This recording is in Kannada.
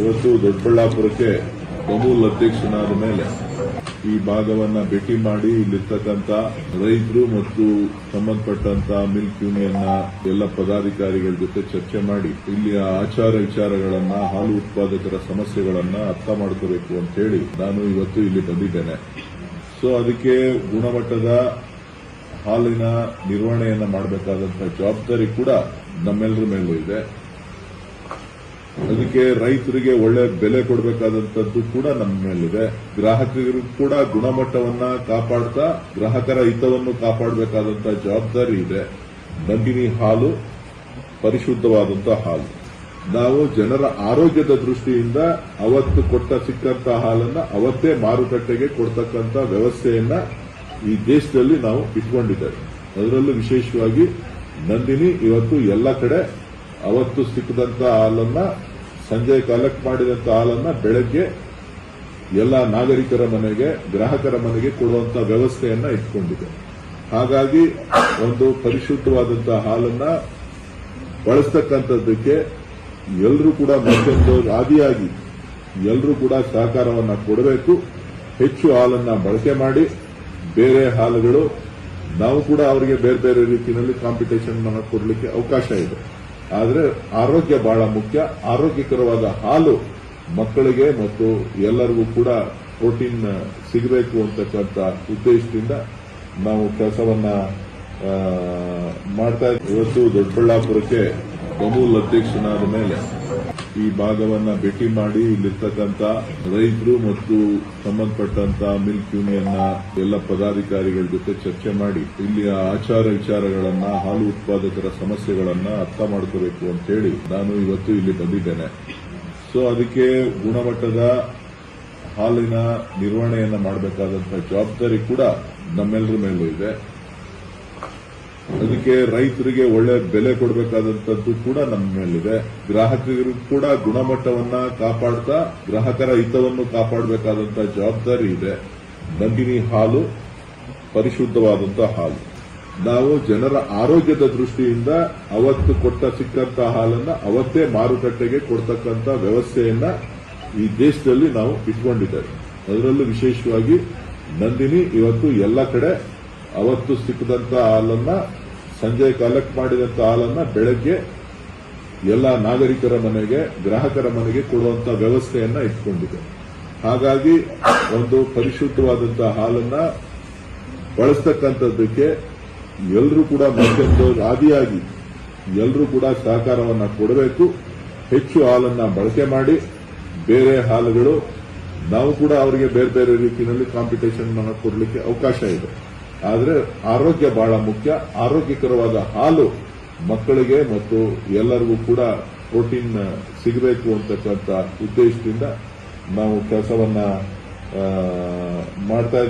ಇವತ್ತು ದೊಡ್ಡಬಳ್ಳಾಪುರಕ್ಕೆ ಅಮೂಲ್ ಅಧ್ಯಕ್ಷನಾದ ಮೇಲೆ ಈ ಭಾಗವನ್ನ ಭೇಟಿ ಮಾಡಿ ಇಲ್ಲಿರ್ತಕ್ಕಂಥ ರೈತರು ಮತ್ತು ಸಂಬಂಧಪಟ್ಟಂತ ಮಿಲ್ಕ್ ಯೂನಿಯನ್ನ ಎಲ್ಲ ಪದಾಧಿಕಾರಿಗಳ ಜೊತೆ ಚರ್ಚೆ ಮಾಡಿ ಇಲ್ಲಿಯ ಆಚಾರ ವಿಚಾರಗಳನ್ನ, ಹಾಲು ಉತ್ಪಾದಕರ ಸಮಸ್ಯೆಗಳನ್ನ ಅರ್ಥ ಮಾಡ್ಕೋಬೇಕು ಅಂತ ಹೇಳಿ ನಾನು ಇವತ್ತು ಇಲ್ಲಿ ಬಂದಿದ್ದೇನೆ. ಸೊ ಅದಕ್ಕೆ ಗುಣಮಟ್ಟದ ಹಾಲಿನ ನಿರ್ವಹಣೆಯನ್ನ ಮಾಡಬೇಕಾದಂತಹ ಜವಾಬ್ದಾರಿ ಕೂಡ ನಮ್ಮೆಲ್ಲರ ಮೇಲೂ ಇದೆ. ಅದಕ್ಕೆ ರೈತರಿಗೆ ಒಳ್ಳೆ ಬೆಲೆ ಕೊಡಬೇಕಾದಂತದ್ದು ಕೂಡ ನಮ್ಮ ಮೇಲಿದೆ. ಗ್ರಾಹಕರಿಗೂ ಕೂಡ ಗುಣಮಟ್ಟವನ್ನ ಕಾಪಾಡ್ತಾ ಗ್ರಾಹಕರ ಹಿತವನ್ನು ಕಾಪಾಡಬೇಕಾದಂತ ಜವಾಬ್ದಾರಿ ಇದೆ. ನಂದಿನಿ ಹಾಲು ಪರಿಶುದ್ಧವಾದಂತಹ ಹಾಲು. ನಾವು ಜನರ ಆರೋಗ್ಯದ ದೃಷ್ಟಿಯಿಂದ ಅವತ್ತು ಕೊಟ್ಟ ಸಿಕ್ಕಂತ ಹಾಲನ್ನ ಅವತ್ತೇ ಮಾರುಕಟ್ಟೆಗೆ ಕೊಡ್ತಕ್ಕಂತ ವ್ಯವಸ್ಥೆಯನ್ನ ಈ ದೇಶದಲ್ಲಿ ನಾವು ಇಟ್ಕೊಂಡಿದ್ದೇವೆ. ಅದರಲ್ಲೂ ವಿಶೇಷವಾಗಿ ನಂದಿನಿ ಇವತ್ತು ಎಲ್ಲ ಕಡೆ ಅವತ್ತು ಸಿಕ್ಕದಂತ ಹಾಲನ್ನ ಸಂಜೆ ಕಲೆಕ್ಟ್ ಮಾಡಿದಂತ ಹಾಲನ್ನ ಬೆಳಗ್ಗೆ ಎಲ್ಲ ನಾಗರಿಕರ ಮನೆಗೆ, ಗ್ರಾಹಕರ ಮನೆಗೆ ಕೊಡುವಂತ ವ್ಯವಸ್ಥೆಯನ್ನ ಇಟ್ಕೊಂಡಿದೆ. ಹಾಗಾಗಿ ಒಂದು ಪರಿಶುದ್ಧವಾದಂತಹ ಹಾಲನ್ನ ಬಳಸ್ತಕ್ಕಂಥದ್ದಕ್ಕೆ ಎಲ್ಲರೂ ಕೂಡ ಮತ್ತೊಂದು ಆದಿಯಾಗಿ ಎಲ್ಲರೂ ಕೂಡ ಸಹಕಾರವನ್ನ ಕೊಡಬೇಕು. ಹೆಚ್ಚು ಹಾಲನ್ನ ಬಳಕೆ ಮಾಡಿ, ಬೇರೆ ಹಾಲುಗಳು ನಾವು ಕೂಡ ಅವರಿಗೆ ಬೇರೆ ಬೇರೆ ರೀತಿಯಲ್ಲಿ ಕಾಂಪಿಟೇಷನ್ ಕೊಡಲಿಕ್ಕೆ ಅವಕಾಶ ಇದೆ. ಆದರೆ ಆರೋಗ್ಯ ಬಹಳ ಮುಖ್ಯ ಆರೋಗ್ಯಕರವಾದ ಹಾಲು ಮಕ್ಕಳಿಗೆ ಮತ್ತು ಎಲ್ಲರಿಗೂ ಕೂಡ ಪ್ರೋಟೀನ್ ಸಿಗಬೇಕು ಅಂತಕ್ಕಂಥ ಉದ್ದೇಶದಿಂದ ನಾವು ಕೆಲಸವನ್ನ ಮಾಡ್ತಾ. ಇವತ್ತು ದೊಡ್ಡಬಳ್ಳಾಪುರಕ್ಕೆ ಅಮೂಲ್ ಅಧ್ಯಕ್ಷನಾದ ಮೇಲೆ ಈ ಭಾಗವನ್ನ ಭೇಟಿ ಮಾಡಿ ಇಲ್ಲಿರ್ತಕ್ಕಂಥ ರೈತರು ಮತ್ತು ಸಂಬಂಧಪಟ್ಟಂತ ಮಿಲ್ಕ್ ಯೂನಿಯನ್ನ ಎಲ್ಲ ಪದಾಧಿಕಾರಿಗಳ ಜೊತೆ ಚರ್ಚೆ ಮಾಡಿ ಇಲ್ಲಿಯ ಆಚಾರ ವಿಚಾರಗಳನ್ನ, ಹಾಲು ಉತ್ಪಾದಕರ ಸಮಸ್ಯೆಗಳನ್ನ ಅರ್ಥ ಮಾಡ್ಕೋಬೇಕು ಅಂತ ಹೇಳಿ ನಾನು ಇವತ್ತು ಇಲ್ಲಿ ಬಂದಿದ್ದೇನೆ. ಸೊ ಅದಕ್ಕೆ ಗುಣಮಟ್ಟದ ಹಾಲಿನ ನಿರ್ವಹಣೆಯನ್ನ ಮಾಡಬೇಕಾದಂತಹ ಜವಾಬ್ದಾರಿ ಕೂಡ ನಮ್ಮೆಲ್ಲರ ಮೇಲೂ ಇದೆ. ಅದಕ್ಕೆ ರೈತರಿಗೆ ಒಳ್ಳೆ ಬೆಲೆ ಕೊಡಬೇಕಾದಂತದ್ದು ಕೂಡ ನಮ್ಮ ಮೇಲಿದೆ. ಗ್ರಾಹಕರಿಗೂ ಕೂಡ ಗುಣಮಟ್ಟವನ್ನ ಕಾಪಾಡ್ತಾ ಗ್ರಾಹಕರ ಹಿತವನ್ನು ಕಾಪಾಡಬೇಕಾದಂತಹ ಜವಾಬ್ದಾರಿ ಇದೆ. ನಂದಿನಿ ಹಾಲು ಪರಿಶುದ್ಧವಾದಂತಹ ಹಾಲು. ನಾವು ಜನರ ಆರೋಗ್ಯದ ದೃಷ್ಟಿಯಿಂದ ಅವತ್ತು ಕೊಟ್ಟ ಸಿಕ್ಕಂತ ಹಾಲನ್ನ ಅವತ್ತೇ ಮಾರುಕಟ್ಟೆಗೆ ಕೊಡ್ತಕ್ಕಂತ ವ್ಯವಸ್ಥೆಯನ್ನ ಈ ದೇಶದಲ್ಲಿ ನಾವು ಇಟ್ಕೊಂಡಿದ್ದೇವೆ. ಅದರಲ್ಲೂ ವಿಶೇಷವಾಗಿ ನಂದಿನಿ ಇವತ್ತು ಎಲ್ಲ ಕಡೆ ಅವತ್ತು ಸಿಕ್ಕದಂತ ಹಾಲನ್ನ, ಸಂಜೆ ಕಲೆಕ್ಟ್ ಮಾಡಿದಂತ ಹಾಲನ್ನ ಬೆಳಗ್ಗೆ ಎಲ್ಲ ನಾಗರಿಕರ ಮನೆಗೆ, ಗ್ರಾಹಕರ ಮನೆಗೆ ಕೊಡುವಂತ ವ್ಯವಸ್ಥೆಯನ್ನ ಇಟ್ಕೊಂಡಿದೆ. ಹಾಗಾಗಿ ಒಂದು ಪರಿಶುದ್ಧವಾದಂತಹ ಹಾಲನ್ನ ಬಳಸ್ತಕ್ಕಂಥದ್ದಕ್ಕೆ ಎಲ್ಲರೂ ಕೂಡ ಮತ್ತೊಂದು ಆದಿಯಾಗಿ ಎಲ್ಲರೂ ಕೂಡ ಸಹಕಾರವನ್ನು ಕೊಡಬೇಕು. ಹೆಚ್ಚು ಹಾಲನ್ನ ಬಳಕೆ ಮಾಡಿ, ಬೇರೆ ಹಾಲುಗಳು ನಾವು ಕೂಡ ಅವರಿಗೆ ಬೇರೆ ಬೇರೆ ರೀತಿಯಲ್ಲಿ ಕಾಂಪಿಟೇಷನ್ ಕೊಡಲಿಕ್ಕೆ ಅವಕಾಶ ಇದೆ. ಆದರೆ ಆರೋಗ್ಯ ಬಹಳ ಮುಖ್ಯ ಆರೋಗ್ಯಕರವಾದ ಹಾಲು ಮಕ್ಕಳಿಗೆ ಮತ್ತು ಎಲ್ಲರಿಗೂ ಕೂಡ ಪ್ರೋಟೀನ್ ಸಿಗಬೇಕು ಅಂತಕ್ಕಂಥ ಉದ್ದೇಶದಿಂದ ನಾವು ಕೆಲಸವನ್ನ ಮಾಡ್ತಾ.